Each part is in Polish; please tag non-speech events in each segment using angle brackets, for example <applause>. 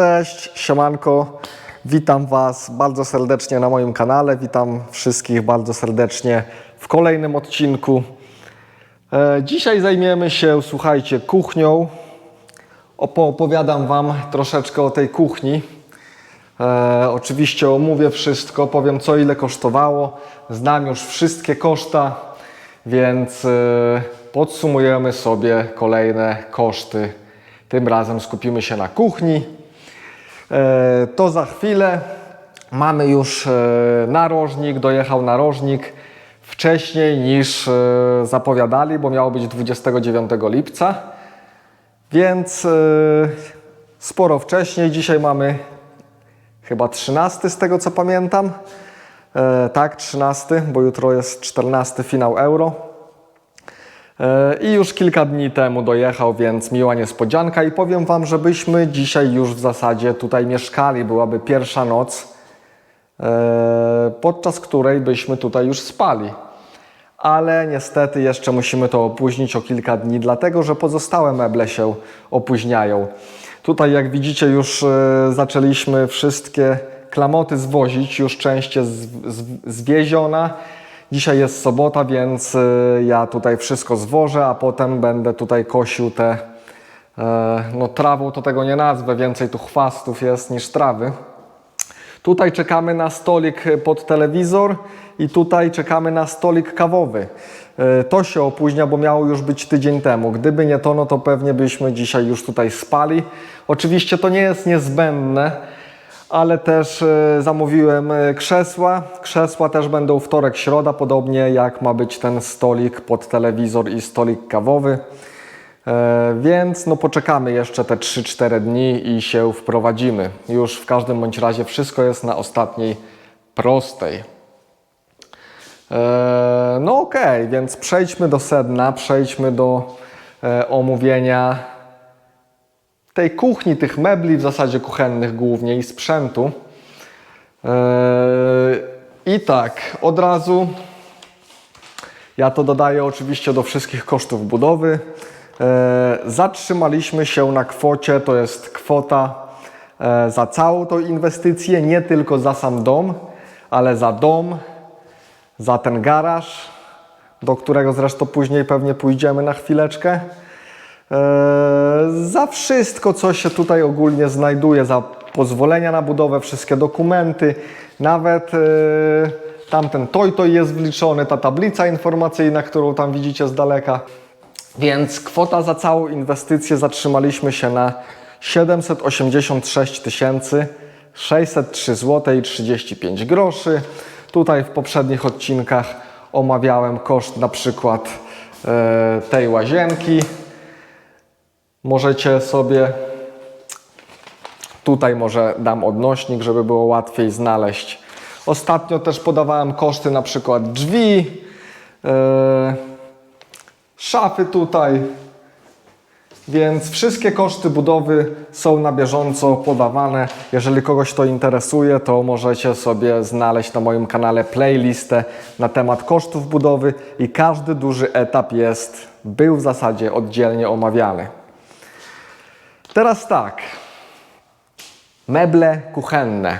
Cześć, siemanko. Witam Was bardzo serdecznie na moim kanale. Witam wszystkich bardzo serdecznie w kolejnym odcinku. E, Dzisiaj zajmiemy się, słuchajcie, kuchnią. Opowiadam Wam troszeczkę o tej kuchni. E, oczywiście omówię wszystko, powiem co ile kosztowało. Znam już wszystkie koszta, więc e, podsumujemy sobie kolejne koszty. Tym razem skupimy się na kuchni. E, to za chwilę. Mamy już e, narożnik, dojechał narożnik wcześniej niż e, zapowiadali, bo miało być 29 lipca. Więc sporo wcześniej. Dzisiaj mamy chyba 13 z tego co pamiętam. Tak, 13, bo jutro jest 14 finał Euro. E, I już kilka dni temu dojechał, więc miła niespodzianka. I powiem Wam, żebyśmy dzisiaj już w zasadzie tutaj mieszkali. Byłaby pierwsza noc, e, podczas której byśmy tutaj już spali. Ale niestety jeszcze musimy to opóźnić o kilka dni, dlatego że pozostałe meble się opóźniają. Tutaj, jak widzicie, już e, zaczęliśmy wszystkie klamoty zwozić, już część jest zwieziona. Dzisiaj jest sobota, więc e, ja tutaj wszystko zwożę, a potem będę tutaj kosił te, e, no trawą to tego nie nazwę, więcej tu chwastów jest niż trawy. Tutaj czekamy na stolik pod telewizor i tutaj czekamy na stolik kawowy. E, To się opóźnia, bo miało już być tydzień temu. Gdyby nie to, no to pewnie byśmy dzisiaj już tutaj spali. Oczywiście to nie jest niezbędne, ale też e, zamówiłem e, krzesła. Krzesła też będą wtorek, środa, podobnie jak ma być ten stolik pod telewizor i stolik kawowy. E, Więc no poczekamy jeszcze te 3-4 dni i się wprowadzimy. Już w każdym bądź razie wszystko jest na ostatniej prostej. No okej, więc przejdźmy do sedna, przejdźmy do omówienia tej kuchni, tych mebli w zasadzie kuchennych głównie i sprzętu. E, I tak, od razu ja to dodaję oczywiście do wszystkich kosztów budowy. E, zatrzymaliśmy się na kwocie, to jest kwota e, za całą tą inwestycję, nie tylko za sam dom, ale za dom, za ten garaż, do którego zresztą później pewnie pójdziemy na chwileczkę. E, za wszystko, co się tutaj ogólnie znajduje, za pozwolenia na budowę, wszystkie dokumenty, nawet e, tamten toj jest wliczony, ta tablica informacyjna, którą tam widzicie z daleka. Więc kwota za całą inwestycję zatrzymaliśmy się na 786 603 zł i 35 groszy. Tutaj w poprzednich odcinkach omawiałem koszt na przykład e, tej łazienki. Możecie sobie tutaj może dam odnośnik, żeby było łatwiej znaleźć. Ostatnio też podawałem koszty na przykład drzwi, e, szafy tutaj, więc wszystkie koszty budowy są na bieżąco podawane. Jeżeli kogoś to interesuje, to możecie sobie znaleźć na moim kanale playlistę na temat kosztów budowy i każdy duży etap jest, był w zasadzie oddzielnie omawiany. Teraz tak. Meble kuchenne,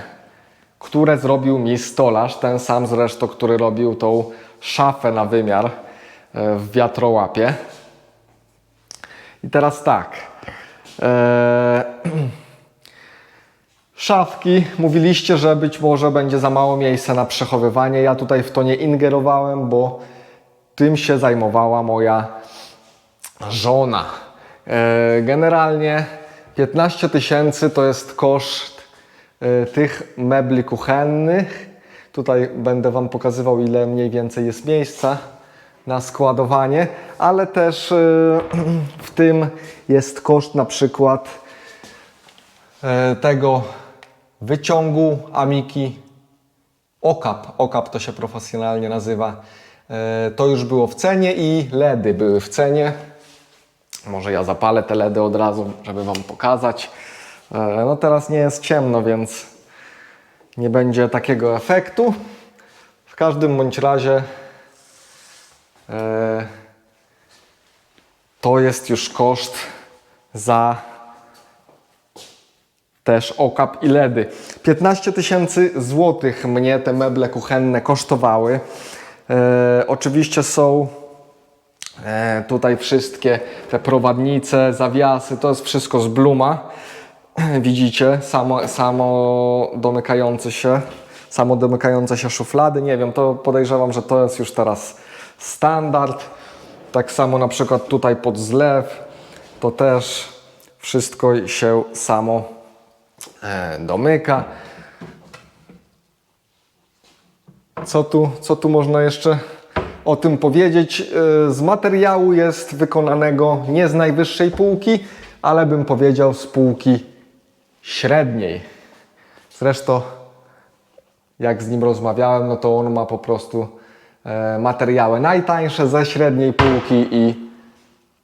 które zrobił mi stolarz, ten sam zresztą, który robił tą szafę na wymiar e, w wiatrołapie. I teraz tak. E, <clears throat> szafki, mówiliście, że być może będzie za mało miejsca na przechowywanie. Ja tutaj w to nie ingerowałem, bo tym się zajmowała moja żona. E, Generalnie 15 tysięcy to jest koszt e, tych mebli kuchennych. Tutaj będę Wam pokazywał, ile mniej więcej jest miejsca na składowanie, ale też e, w tym jest koszt na przykład e, tego wyciągu Amiki Okap. Okap to się profesjonalnie nazywa. To już było w cenie i LEDy były w cenie. Może ja zapalę te LEDy od razu, żeby Wam pokazać. E, No teraz nie jest ciemno, więc nie będzie takiego efektu. W każdym bądź razie e, to jest już koszt za też okap i ledy. 15 tysięcy złotych mnie te meble kuchenne kosztowały. E, oczywiście są e, tutaj wszystkie te prowadnice, zawiasy, to jest wszystko z Bluma. <clears throat> Widzicie, samo, samo domykające się, samo domykające się szuflady. Nie wiem, to podejrzewam, że to jest już teraz standard. Tak samo na przykład tutaj pod zlew, to też wszystko się samo e, domyka. Co tu, co tu można jeszcze o tym powiedzieć? E, Z materiału jest wykonanego nie z najwyższej półki, ale bym powiedział z półki średniej. Zresztą jak z nim rozmawiałem, no to on ma po prostu e, materiały najtańsze ze średniej półki i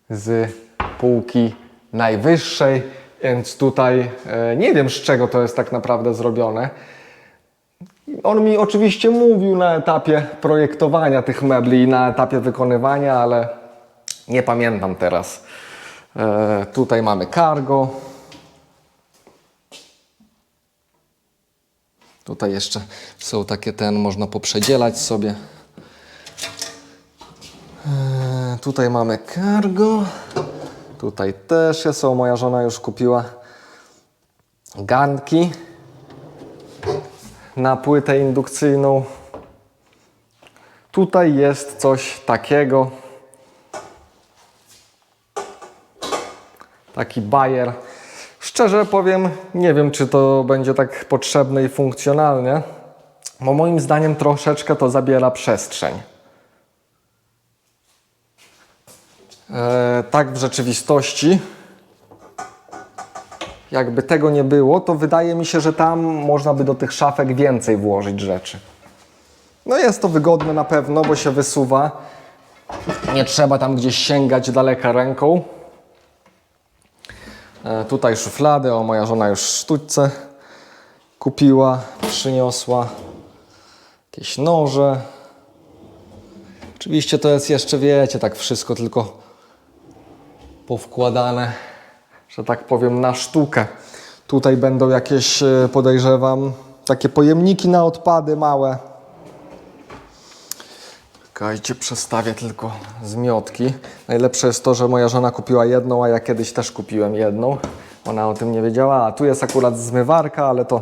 z półki najwyższej, więc tutaj e, nie wiem z czego to jest tak naprawdę zrobione. On mi oczywiście mówił na etapie projektowania tych mebli i na etapie wykonywania, ale nie pamiętam teraz. E, tutaj mamy cargo. Tutaj jeszcze są takie ten, można poprzedzielać sobie. E, Tutaj mamy cargo. Tutaj też są. Moja żona już kupiła garnki na płytę indukcyjną. Tutaj jest coś takiego. Taki bajer. Szczerze powiem, nie wiem, czy to będzie tak potrzebne i funkcjonalne, bo moim zdaniem troszeczkę to zabiera przestrzeń. E, tak w rzeczywistości, jakby tego nie było, to wydaje mi się, że tam można by do tych szafek więcej włożyć rzeczy. No jest to wygodne na pewno, bo się wysuwa. Nie trzeba tam gdzieś sięgać daleka ręką. E, tutaj szuflady, o moja żona już sztućce kupiła, przyniosła. Jakieś noże. Oczywiście to jest jeszcze, wiecie, tak wszystko tylko powkładane, że tak powiem, na sztukę. Tutaj będą jakieś, e, podejrzewam, takie pojemniki na odpady małe. Czekajcie, przestawię tylko zmiotki. Najlepsze jest to, że moja żona kupiła jedną, a ja kiedyś też kupiłem jedną. Ona o tym nie wiedziała. A tu jest akurat zmywarka, ale to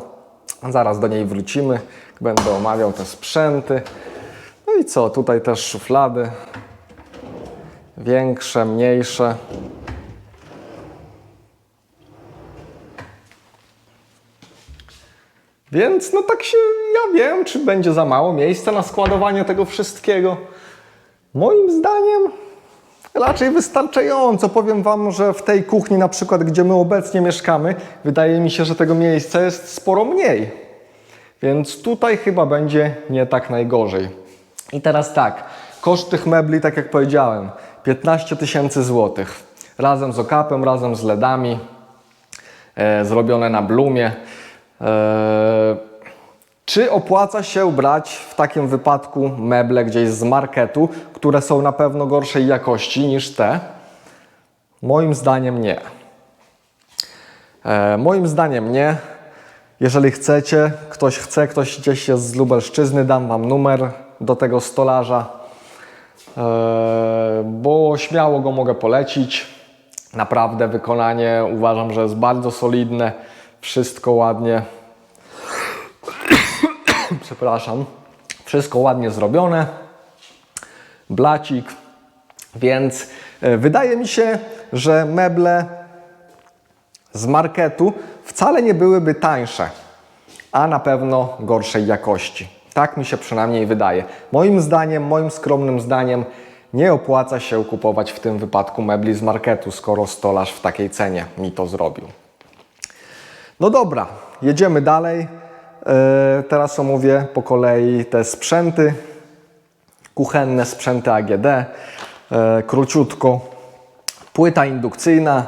zaraz do niej wrócimy. Będę omawiał te sprzęty. No i co? Tutaj też szuflady. Większe, mniejsze. Więc no tak się, ja wiem, czy będzie za mało miejsca na składowanie tego wszystkiego. Moim zdaniem raczej wystarczająco. Powiem Wam, że w tej kuchni na przykład, gdzie my obecnie mieszkamy, wydaje mi się, że tego miejsca jest sporo mniej. Więc tutaj chyba będzie nie tak najgorzej. I teraz tak, koszt tych mebli, tak jak powiedziałem, 15 tysięcy złotych. Razem z okapem, razem z LEDami, e, zrobione na Blumie. E, czy opłaca się brać w takim wypadku meble gdzieś z marketu, które są na pewno gorszej jakości niż te? Moim zdaniem nie. E, moim zdaniem nie. Jeżeli chcecie, ktoś chce, ktoś gdzieś jest z Lubelszczyzny, dam Wam numer do tego stolarza, e, bo śmiało go mogę polecić. Naprawdę wykonanie uważam, że jest bardzo solidne, wszystko ładnie <coughs> przepraszam, wszystko ładnie zrobione, blacik, więc e, wydaje mi się, że meble z marketu wcale nie byłyby tańsze, a na pewno gorszej jakości. Tak mi się przynajmniej wydaje. Moim zdaniem, moim skromnym zdaniem, nie opłaca się kupować w tym wypadku mebli z marketu, skoro stolarz w takiej cenie mi to zrobił. No dobra, jedziemy dalej. E, Teraz omówię po kolei te sprzęty, kuchenne sprzęty AGD, e, króciutko. Płyta indukcyjna,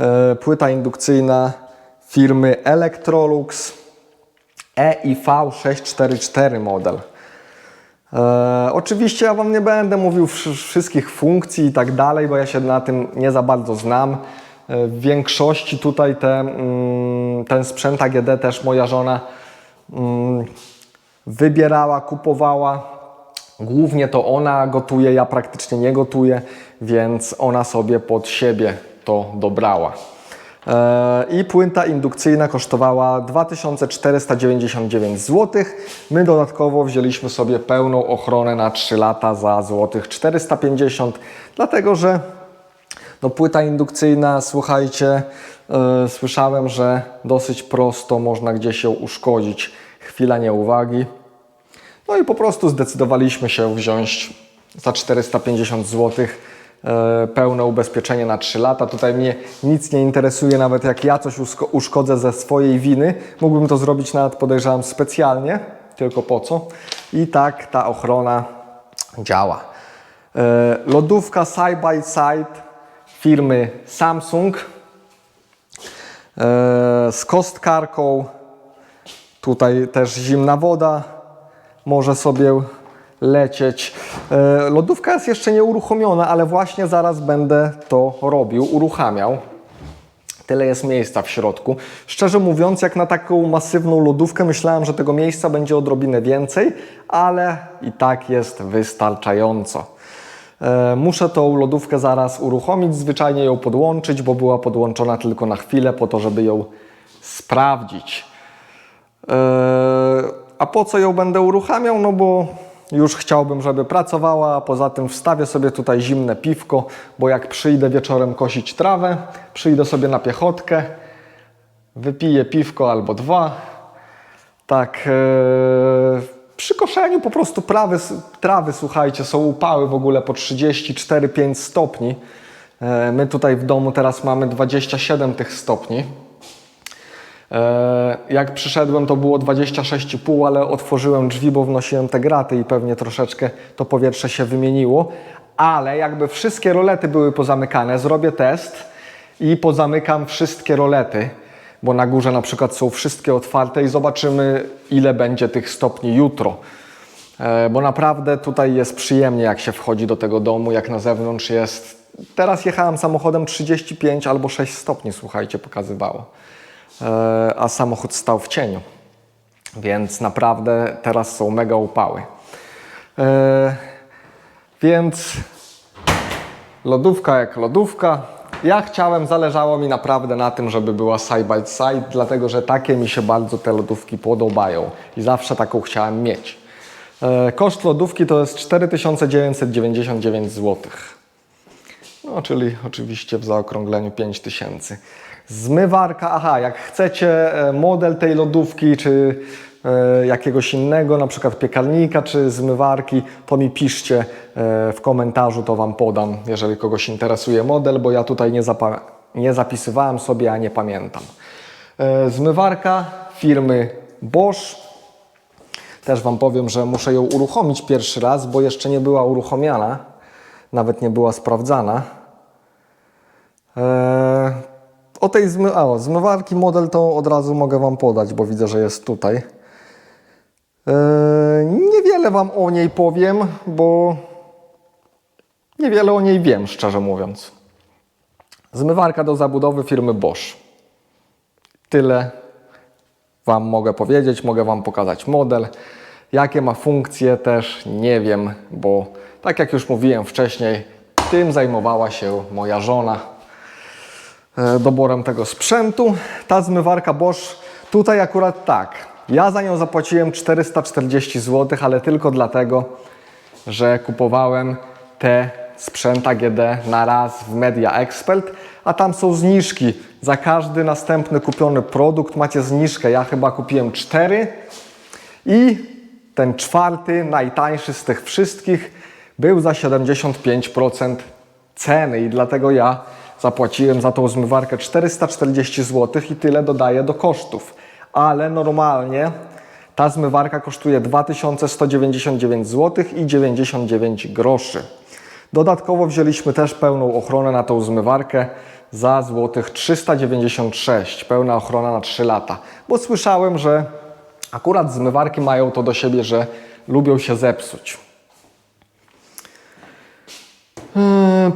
e, płyta indukcyjna firmy Electrolux E EIV 644 model. Oczywiście ja Wam nie będę mówił wsz- wszystkich funkcji i tak dalej, bo ja się na tym nie za bardzo znam. W większości tutaj te, mm, ten sprzęt AGD też moja żona mm, wybierała, kupowała. Głównie to ona gotuje, ja praktycznie nie gotuję, więc ona sobie pod siebie to dobrała. E, I płyta indukcyjna kosztowała 2499 zł. My dodatkowo wzięliśmy sobie pełną ochronę na 3 lata za złotych 450, dlatego że no, płyta indukcyjna, słuchajcie, e, słyszałem, że dosyć prosto można gdzieś ją uszkodzić. Chwila nieuwagi. No i po prostu zdecydowaliśmy się wziąć za 450 zł e, pełne ubezpieczenie na 3 lata. Tutaj mnie nic nie interesuje, nawet jak ja coś uszkodzę ze swojej winy. Mógłbym to zrobić nawet podejrzewam specjalnie, tylko po co. I tak ta ochrona działa. E, Lodówka side by side firmy Samsung e, z kostkarką. Tutaj też zimna woda może sobie lecieć. E, Lodówka jest jeszcze nie uruchomiona, ale właśnie zaraz będę to robił, uruchamiał. Tyle jest miejsca w środku. Szczerze mówiąc, jak na taką masywną lodówkę, myślałem, że tego miejsca będzie odrobinę więcej, ale i tak jest wystarczająco. E, Muszę tą lodówkę zaraz uruchomić, zwyczajnie ją podłączyć, bo była podłączona tylko na chwilę, po to, żeby ją sprawdzić. Eee, A po co ją będę uruchamiał? No bo już chciałbym, żeby pracowała, poza tym wstawię sobie tutaj zimne piwko, bo jak przyjdę wieczorem kosić trawę, przyjdę sobie na piechotkę, wypiję piwko albo dwa. Tak, eee, przy koszeniu po prostu prawy, trawy, słuchajcie, są upały w ogóle po 34-5 stopni. Eee, My tutaj w domu teraz mamy 27 tych stopni. E, Jak przyszedłem, to było 26,5, ale otworzyłem drzwi, bo wnosiłem te graty i pewnie troszeczkę to powietrze się wymieniło. Ale jakby wszystkie rolety były pozamykane, zrobię test i pozamykam wszystkie rolety, bo na górze na przykład są wszystkie otwarte i zobaczymy, ile będzie tych stopni jutro. E, Bo naprawdę tutaj jest przyjemnie, jak się wchodzi do tego domu, jak na zewnątrz jest. Teraz jechałem samochodem 35 albo 6 stopni, słuchajcie, pokazywało. E, A samochód stał w cieniu. Więc naprawdę teraz są mega upały. E, Więc lodówka jak lodówka. Ja chciałem, zależało mi naprawdę na tym, żeby była side by side, dlatego że takie mi się bardzo te lodówki podobają i zawsze taką chciałem mieć. E, Koszt lodówki to jest 4999 zł. No, czyli oczywiście w zaokrągleniu 5000. Zmywarka, aha, jak chcecie e, model tej lodówki, czy jakiegoś innego, na przykład piekarnika, czy zmywarki, to mi piszcie e, w komentarzu, to Wam podam, jeżeli kogoś interesuje model, bo ja tutaj nie, nie zapisywałem sobie, a nie pamiętam. E, Zmywarka firmy Bosch. Też Wam powiem, że muszę ją uruchomić pierwszy raz, bo jeszcze nie była uruchomiona, nawet nie była sprawdzana. Eee, o tej zmy, o, zmywarki model to od razu mogę Wam podać, bo widzę, że jest tutaj. Eee, niewiele Wam o niej powiem, bo niewiele o niej wiem, szczerze mówiąc. Zmywarka do zabudowy firmy Bosch. Tyle Wam mogę powiedzieć, mogę Wam pokazać model. Jakie ma funkcje też nie wiem, bo tak jak już mówiłem wcześniej, tym zajmowała się moja żona e, doborem tego sprzętu. Ta zmywarka Bosch, tutaj akurat tak. Ja za nią zapłaciłem 440 zł, ale tylko dlatego, że kupowałem te sprzęt AGD na raz w Media Expert, a tam są zniżki. Za każdy następny kupiony produkt macie zniżkę. Ja chyba kupiłem 4 i ten czwarty, najtańszy z tych wszystkich, był za 75% ceny i dlatego ja zapłaciłem za tą zmywarkę 440 zł i tyle dodaję do kosztów. Ale normalnie ta zmywarka kosztuje 2199 zł i 99 groszy. Dodatkowo wzięliśmy też pełną ochronę na tą zmywarkę za złotych 396. Pełna ochrona na 3 lata. Bo słyszałem, że akurat zmywarki mają to do siebie, że lubią się zepsuć. Yy,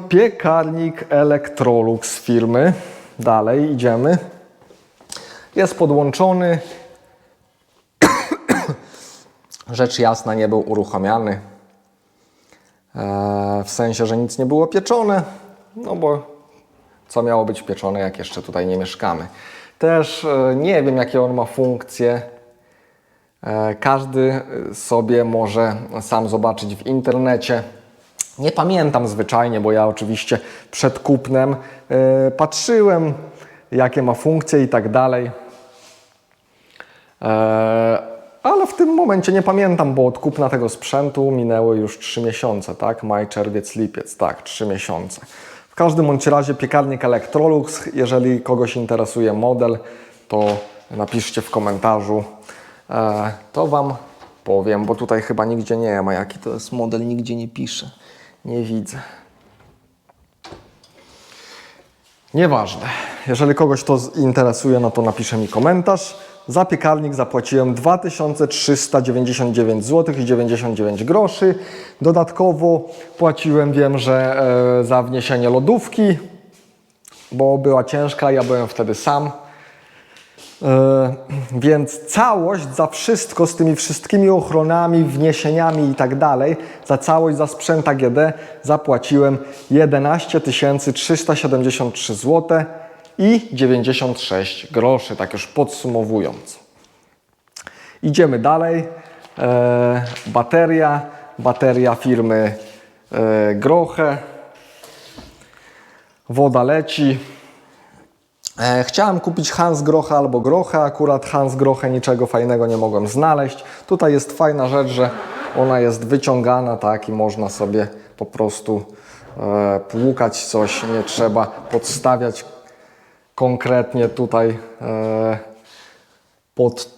Piekarnik Electrolux firmy. dalej idziemy. Jest podłączony. <coughs> Rzecz jasna nie był uruchamiany. Eee, w sensie, że nic nie było pieczone, no bo co miało być pieczone, jak jeszcze tutaj nie mieszkamy. Też e, nie wiem, jakie on ma funkcje. E, Każdy e, sobie może sam zobaczyć w internecie. Nie pamiętam zwyczajnie, bo ja oczywiście przed kupnem e, patrzyłem, jakie ma funkcje i tak dalej. E, Ale w tym momencie nie pamiętam, bo od kupna tego sprzętu minęły już 3 miesiące, tak? Maj, czerwiec, lipiec, tak, 3 miesiące. W każdym bądź razie piekarnik Electrolux, jeżeli kogoś interesuje model, to napiszcie w komentarzu, e, to Wam powiem, bo tutaj chyba nigdzie nie ma, jaki to jest model, nigdzie nie pisze, nie widzę. Nieważne. Jeżeli kogoś to interesuje, no to napisze mi komentarz. Za piekarnik zapłaciłem 2399 zł i 99 groszy. Dodatkowo płaciłem, wiem, że e, za wniesienie lodówki, bo była ciężka, ja byłem wtedy sam. E, więc całość za wszystko z tymi wszystkimi ochronami, wniesieniami i tak dalej, za całość za sprzęt AGD zapłaciłem 11 373 zł i 96 groszy, tak już podsumowując. Idziemy dalej. E, bateria, bateria firmy e, Groche. Woda leci. E, Chciałem kupić Hans Groche albo Groche, akurat Hans Groche niczego fajnego nie mogłem znaleźć. Tutaj jest fajna rzecz, że ona jest wyciągana tak i można sobie po prostu płukać coś, nie trzeba podstawiać konkretnie tutaj e, pod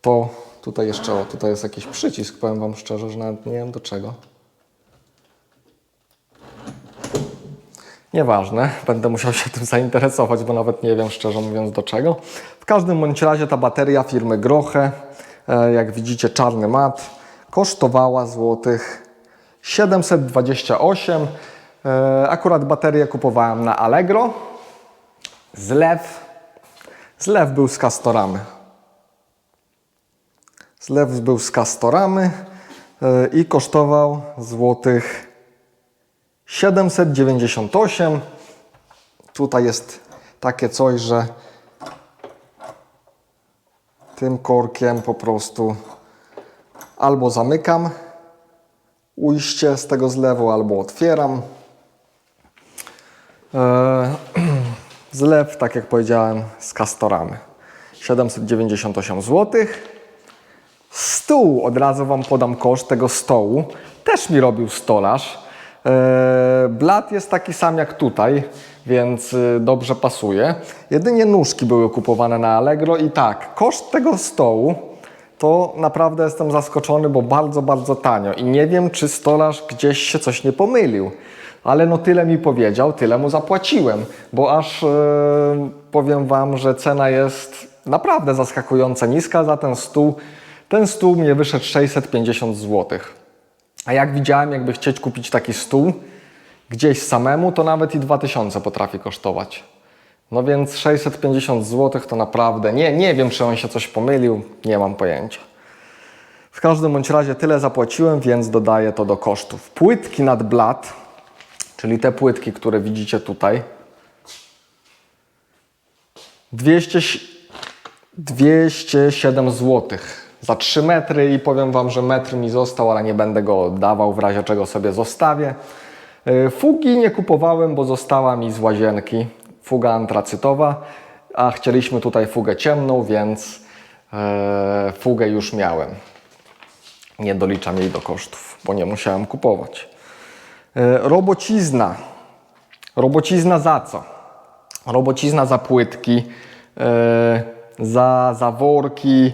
to. Tutaj jeszcze, o, tutaj jest jakiś przycisk, powiem Wam szczerze, że nawet nie wiem do czego. Nieważne, będę musiał się tym zainteresować, bo nawet nie wiem szczerze mówiąc do czego. W każdym bądź razie ta bateria firmy Groche, e, jak widzicie czarny mat, kosztowała złotych 728. E, Akurat baterię kupowałem na Allegro. Zlew. Zlew był z Castoramy. Zlew był z Castoramy e, i kosztował złotych 798. Tutaj jest takie coś, że tym korkiem po prostu albo zamykam ujście z tego zlewu, albo otwieram. Eee, Zlew, tak jak powiedziałem, z Castoramy. 798 zł. Stół, od razu Wam podam koszt tego stołu. Też mi robił stolarz. Eee, Blat jest taki sam jak tutaj, więc y, dobrze pasuje. Jedynie nóżki były kupowane na Allegro i tak, koszt tego stołu to naprawdę jestem zaskoczony, bo bardzo, bardzo tanio i nie wiem, czy stolarz gdzieś się coś nie pomylił. Ale no tyle mi powiedział, tyle mu zapłaciłem, bo aż e, powiem Wam, że cena jest naprawdę zaskakująco niska za ten stół. Ten stół mnie wyszedł 650 zł. A jak widziałem, jakby chcieć kupić taki stół gdzieś samemu, to nawet i 2000 potrafi kosztować. No więc 650 zł to naprawdę nie, nie wiem, czy on się coś pomylił, nie mam pojęcia. W każdym bądź razie tyle zapłaciłem, więc dodaję to do kosztów. Płytki nad blat, czyli te płytki, które widzicie tutaj. 200, 207 zł za 3 metry i powiem Wam, że metr mi został, ale nie będę go oddawał, w razie czego sobie zostawię. Y, Fugi nie kupowałem, bo została mi z łazienki fuga antracytowa, a chcieliśmy tutaj fugę ciemną, więc e, fugę już miałem. Nie doliczam jej do kosztów, bo nie musiałem kupować. E, robocizna. Robocizna za co? Robocizna za płytki, e, za zaworki,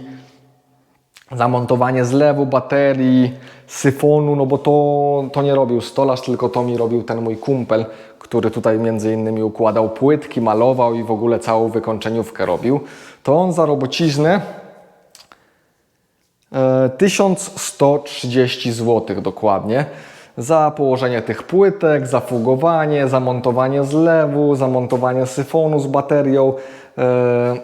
zamontowanie zlewu baterii, syfonu, no bo to, to nie robił stolarz, tylko to mi robił ten mój kumpel, który tutaj między innymi układał płytki, malował i w ogóle całą wykończeniówkę robił. To on za robociznę e, 1130 zł dokładnie. za położenie tych płytek, zafugowanie, zamontowanie zlewu, zamontowanie syfonu z baterią, e,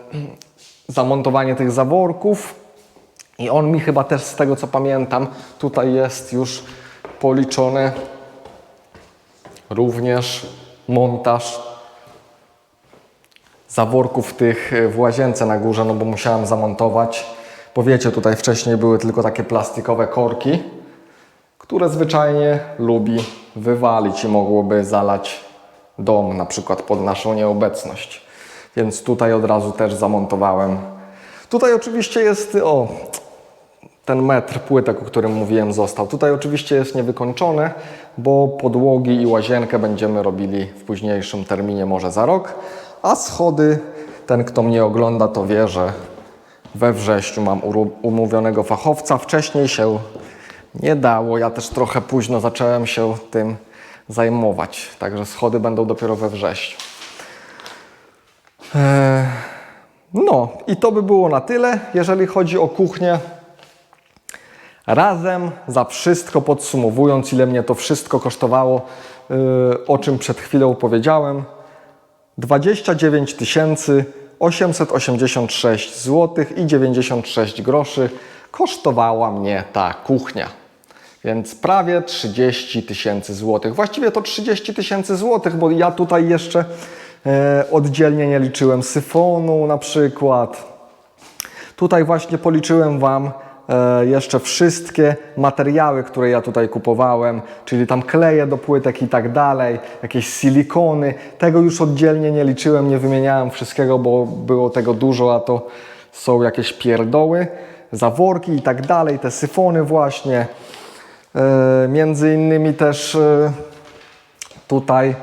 zamontowanie tych zaworków. I on mi chyba też z tego co pamiętam, tutaj jest już policzony również montaż zaworków tych y, w łazience na górze, no bo musiałem zamontować. Bo wiecie, tutaj wcześniej były tylko takie plastikowe korki, które zwyczajnie lubi wywalić i mogłoby zalać dom, na przykład pod naszą nieobecność. Więc tutaj od razu też zamontowałem. Tutaj oczywiście jest, o, ten metr płytek, o którym mówiłem, został. Tutaj oczywiście jest niewykończone, bo podłogi i łazienkę będziemy robili w późniejszym terminie, może za rok, a schody, ten kto mnie ogląda, to wie, że we wrześniu mam umówionego fachowca. Wcześniej się nie dało, ja też trochę późno zacząłem się tym zajmować, także schody będą dopiero we wrześniu. Eee, no i to by było na tyle, jeżeli chodzi o kuchnię. Razem za wszystko podsumowując, ile mnie to wszystko kosztowało, yy, o czym przed chwilą powiedziałem, 29 886 zł i 96 groszy kosztowała mnie ta kuchnia. Więc prawie 30 tysięcy złotych. Właściwie to 30 tysięcy złotych, bo ja tutaj jeszcze e, oddzielnie nie liczyłem syfonu na przykład. Tutaj właśnie policzyłem Wam jeszcze wszystkie materiały, które ja tutaj kupowałem, czyli tam kleje do płytek i tak dalej, jakieś silikony. Tego już oddzielnie nie liczyłem, nie wymieniałem wszystkiego, bo było tego dużo, a to są jakieś pierdoły, zaworki i tak dalej, te syfony właśnie. E, między innymi też e, tutaj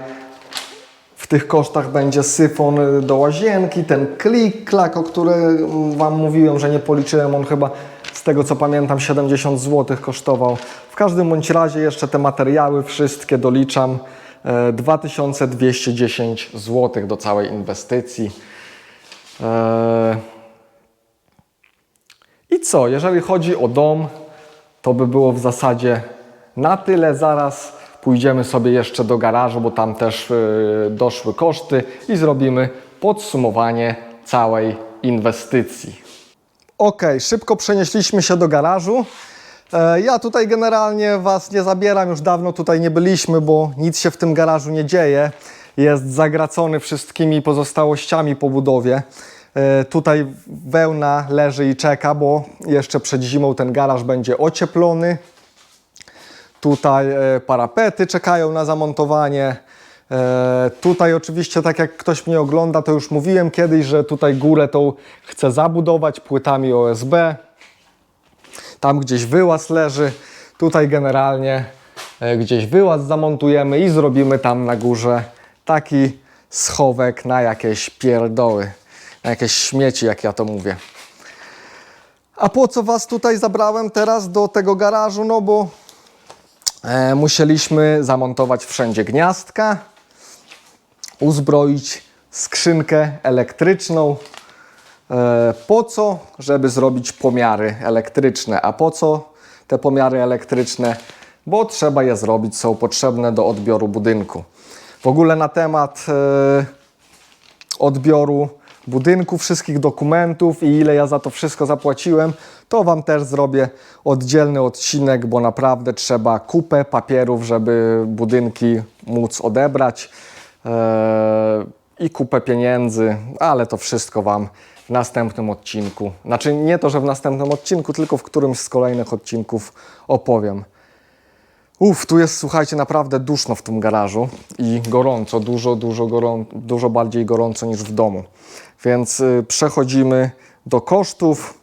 w tych kosztach będzie syfon do łazienki, ten klik-klak, o którym Wam mówiłem, że nie policzyłem, on chyba tego co pamiętam 70 zł kosztował. W każdym bądź razie jeszcze te materiały wszystkie doliczam. e, 2210 zł do całej inwestycji. E, I co, jeżeli chodzi o dom, to by było w zasadzie na tyle. Zaraz pójdziemy sobie jeszcze do garażu, bo tam też y, doszły koszty i zrobimy podsumowanie całej inwestycji. Ok, szybko przenieśliśmy się do garażu. E, Ja tutaj generalnie Was nie zabieram, już dawno tutaj nie byliśmy, bo nic się w tym garażu nie dzieje. Jest zagracony wszystkimi pozostałościami po budowie. E, Tutaj wełna leży i czeka, bo jeszcze przed zimą ten garaż będzie ocieplony. Tutaj e, parapety czekają na zamontowanie. E, Tutaj oczywiście, tak jak ktoś mnie ogląda, to już mówiłem kiedyś, że tutaj górę tą chcę zabudować płytami OSB. Tam gdzieś wyłaz leży. Tutaj generalnie e, gdzieś wyłaz zamontujemy i zrobimy tam na górze taki schowek na jakieś pierdoły, na jakieś śmieci, jak ja to mówię. A po co Was tutaj zabrałem teraz do tego garażu? No bo E, musieliśmy zamontować wszędzie gniazdka, uzbroić skrzynkę elektryczną. E, po co? Żeby zrobić pomiary elektryczne. A po co te pomiary elektryczne? Bo trzeba je zrobić, są potrzebne do odbioru budynku. W ogóle na temat e, odbioru budynku, wszystkich dokumentów i ile ja za to wszystko zapłaciłem, to Wam też zrobię oddzielny odcinek, bo naprawdę trzeba kupę papierów, żeby budynki móc odebrać i kupę pieniędzy, ale to wszystko Wam w następnym odcinku. Znaczy nie to, że w następnym odcinku, tylko w którymś z kolejnych odcinków opowiem. Uff, tu jest, słuchajcie, naprawdę duszno w tym garażu i gorąco, dużo, dużo, gorą, dużo bardziej gorąco niż w domu. Więc y, przechodzimy do kosztów.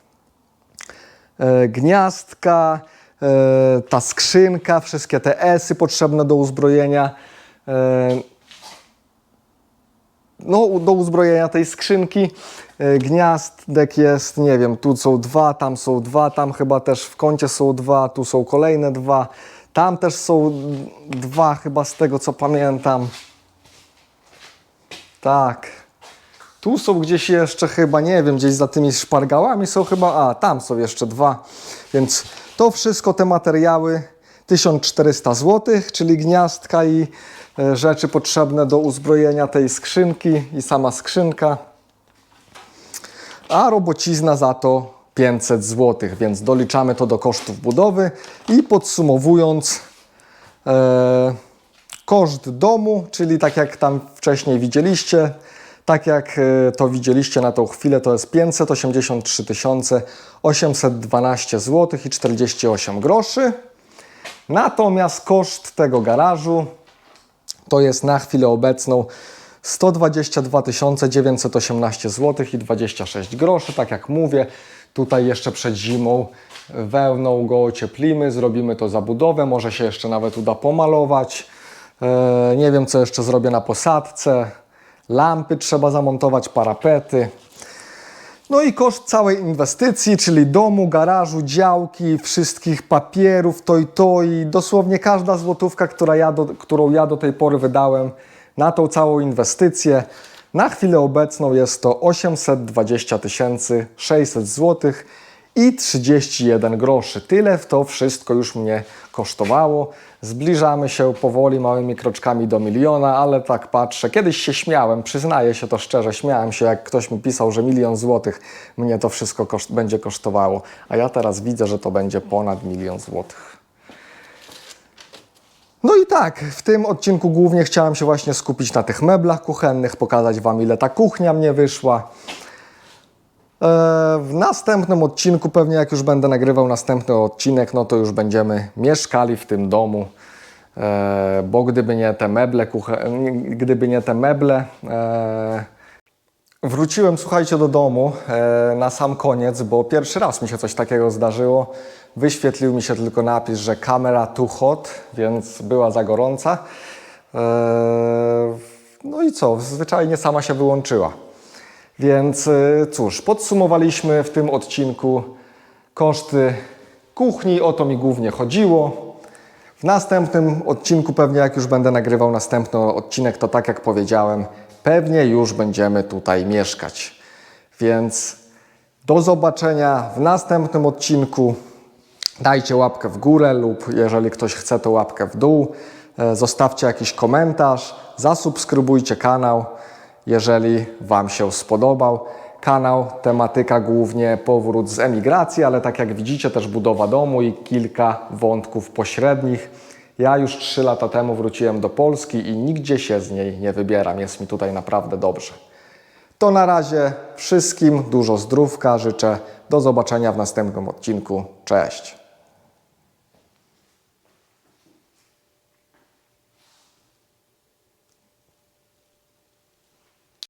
E, gniazdka, e, ta skrzynka, wszystkie te esy potrzebne do uzbrojenia. E, no, do uzbrojenia tej skrzynki. E, Gniazdek jest, nie wiem, tu są dwa, tam są dwa, tam chyba też w kącie są dwa, tu są kolejne dwa. Tam też są dwa, chyba z tego co pamiętam. Tak. Tu są gdzieś jeszcze chyba, nie wiem, gdzieś za tymi szpargałami są chyba, a tam są jeszcze dwa. Więc to wszystko, te materiały 1400 zł, czyli gniazdka i rzeczy potrzebne do uzbrojenia tej skrzynki i sama skrzynka. A robocizna za to 500 zł, więc doliczamy to do kosztów budowy i podsumowując e, koszt domu, czyli tak jak tam wcześniej widzieliście, tak jak e, to widzieliście na tą chwilę, to jest 583 812 zł i 48 groszy. Natomiast koszt tego garażu to jest na chwilę obecną 122 918 zł i 26 groszy. Tak jak mówię, tutaj jeszcze przed zimą wełną go ocieplimy, zrobimy to zabudowę, może się jeszcze nawet uda pomalować. E, Nie wiem, co jeszcze zrobię na posadce. Lampy trzeba zamontować, parapety. No i koszt całej inwestycji, czyli domu, garażu, działki, wszystkich papierów, to i to i dosłownie każda złotówka, która ja do, którą ja do tej pory wydałem na tą całą inwestycję, na chwilę obecną jest to 820 600 zł i 31 groszy. Tyle w to wszystko już mnie kosztowało. Zbliżamy się powoli, małymi kroczkami do miliona, ale tak patrzę. Kiedyś się śmiałem, przyznaję się to szczerze, śmiałem się, jak ktoś mi pisał, że milion złotych mnie to wszystko koszt, będzie kosztowało. A ja teraz widzę, że to będzie ponad milion złotych. No i tak, w tym odcinku głównie chciałem się właśnie skupić na tych meblach kuchennych, pokazać Wam ile ta kuchnia mnie wyszła. E, W następnym odcinku, pewnie jak już będę nagrywał następny odcinek, no to już będziemy mieszkali w tym domu, E, bo gdyby nie te meble, gdyby nie te meble, e, Wróciłem, słuchajcie, do domu na sam koniec, bo pierwszy raz mi się coś takiego zdarzyło. Wyświetlił mi się tylko napis, że kamera too hot, więc była za gorąca. No i co, zwyczajnie sama się wyłączyła. Więc e, cóż, podsumowaliśmy w tym odcinku koszty kuchni, o to mi głównie chodziło. W następnym odcinku, pewnie jak już będę nagrywał następny odcinek, to tak jak powiedziałem, pewnie już będziemy tutaj mieszkać. Więc do zobaczenia w następnym odcinku. Dajcie łapkę w górę lub jeżeli ktoś chce, to łapkę w dół. E, Zostawcie jakiś komentarz, zasubskrybujcie kanał, jeżeli Wam się spodobał. Kanał, tematyka głównie powrót z emigracji, ale tak jak widzicie też budowa domu i kilka wątków pośrednich. Ja już 3 lata temu wróciłem do Polski i nigdzie się z niej nie wybieram. Jest mi tutaj naprawdę dobrze. To na razie wszystkim dużo zdrówka życzę. Do zobaczenia w następnym odcinku. Cześć.